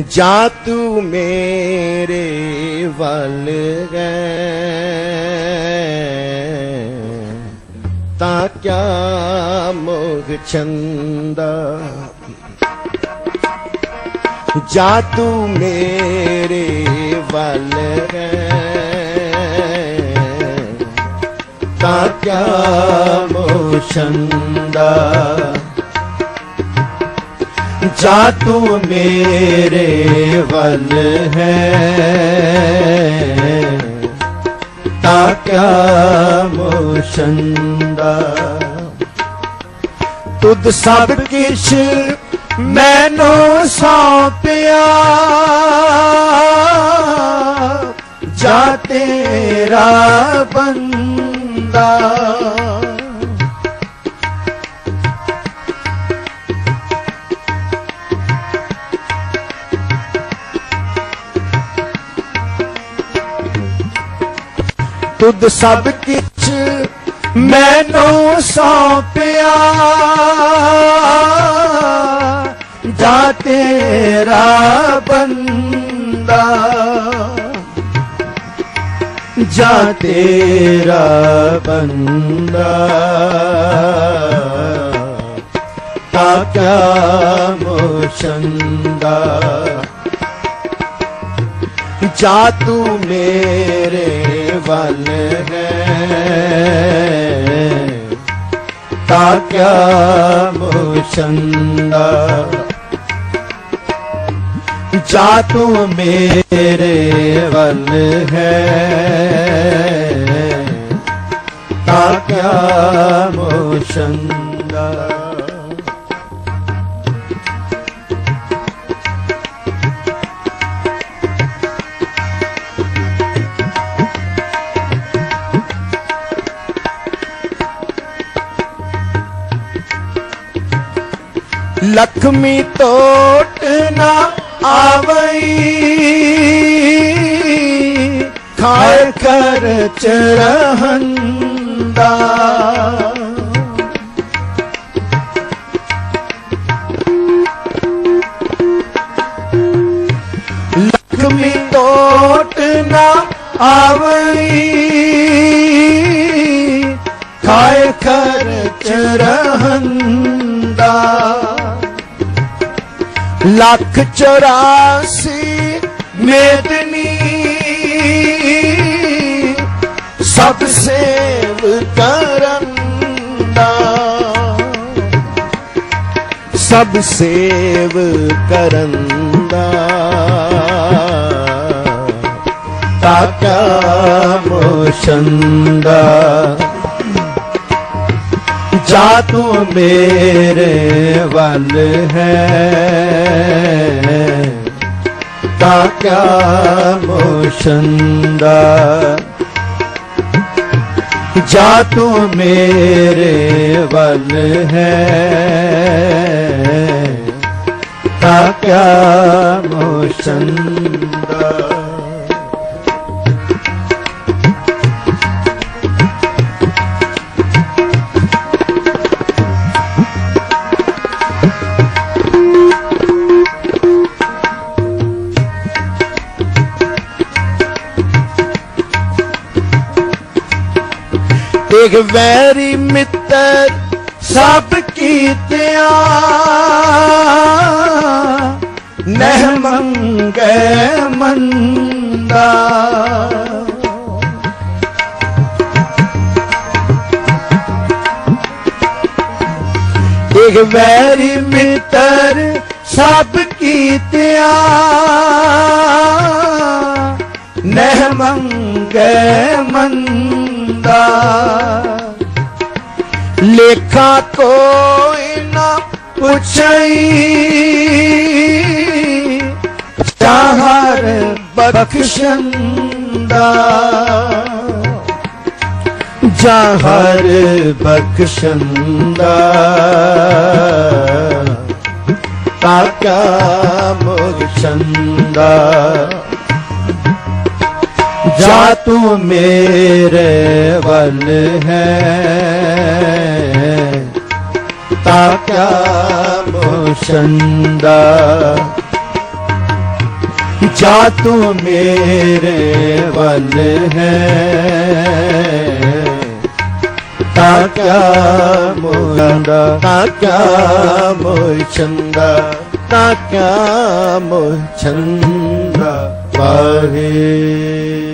ਜਾ ਤੂੰ ਮੇਰੇ ਵੱਲ ਗਏ। ਤਾਂ ਕਿਆ ਮੋਗ ਚੰਦਾ ਜਾ ਤੂੰ ਮੇਰੇ ਵੱਲ ਹੈ ਤਾਂ ਕਿਆ ਮੋਗ ਚੰਦਾ ਜਾ ਤੂੰ ਮੇਰੇ ਵੱਲ ਹੈ ਤਾਂ ਕਿਆ ਮੋਸ਼ੰਦਾ ਤੁਧ ਸਭ ਕਿਛ ਮੈਨੂੰ ਸੌਂਪਿਆ ਜਾ ਤੇਰਾ ਬੰਦਾ ਤੁਧ ਸਭ ਕਿਛ ਮੈਨੂੰ ਸੌਂਪਿਆ। ਜਾ ਤੇਰਾ ਬੰਦਾ। ਜਾ ਤੇਰਾ ਬੰਦਾ। ਤਾਂ ਕਿਆ ਮੋਸ਼ੰਦਾ। ਜਾ ਤੂੰ ਮੇਰੇ ਵੱਲ ਹੈ ਤਾਂ ਕਿਆ ਮੋਸ਼ੰਦਾ ਜਾ ਤੂੰ ਮੇਰੇ ਵੱਲ ਹੈ ਤਾਂ ਲਖਮੀ ਤੋਟ ਨਾ ਆਵਈ ਖਾਇ ਕਰ ਚਰਹੰਦਾ ਲਖਮੀ ਤੋਟ ਨਾ ਆਵਈ ਖਾਇ ਕਰ ਚਰਹੰਦਾ ਲੱਖ ਚੌਰਾਸੀ ਮੇਦਨੀ। ਸਭ ਸੇਵ ਕਰਨ ਦਾ। ਸਭ ਸੇਵ ਕਰਨ ਤਾਕਾ ਮੋਸ਼ੰਦਾ ਜਾ ਤੂੰ ਮੇਰੇ ਵੱਲ ਹੈ ਤਾਂ ਕਿਆ ਮੋਸ਼ੰਦਾ ਜਾ ਤੂੰ ਮੇਰੇ ਵੱਲ ਹੈ ਤਾਂ ਕਿਆ ਮੋਸ਼ੰਦਾ ਇੱਕ ਵੈਰੀ ਮਿੱਤਰ ਸਭ ਕੀਤਿਆ ਨਹਿ ਮੰਗੇ ਮੰਦਾ। ਇੱਕ ਵੈਰੀ ਮਿੱਤਰ ਸਭ ਕੀਤਿਆ ਨਹਿ ਮੰਗੇ ਮੰਦਾ। ਲੇਖਾ ਕੋਈ ਨਾ ਪੁੱਛਈ। ਚਾਹਰ ਬਖਸ਼ੰਦਾ ਜਾਹਰ ਬਖਸ਼ੰਦਾ ਤਾਕਾ ਮੁਗਸ਼ੰਦਾ ਜਾ ਤੂੰ ਮੇਰੇ ਵੱਲ ਹੈ। ਮੋਸ਼ੰਦਾ ਜਾ ਤੂੰ ਮੇਰੇ ਵੱਲ ਹੈ ਤਾਂ ਕਿਆ ਮੁੰਦਾ ਤਾਂ ਕਿਆ ਮੋਹ ਚੰਦਾ ਤਾਂ ਕਿਆ ਮੋਹ ਚੰਦਾ ਵਾਹੇ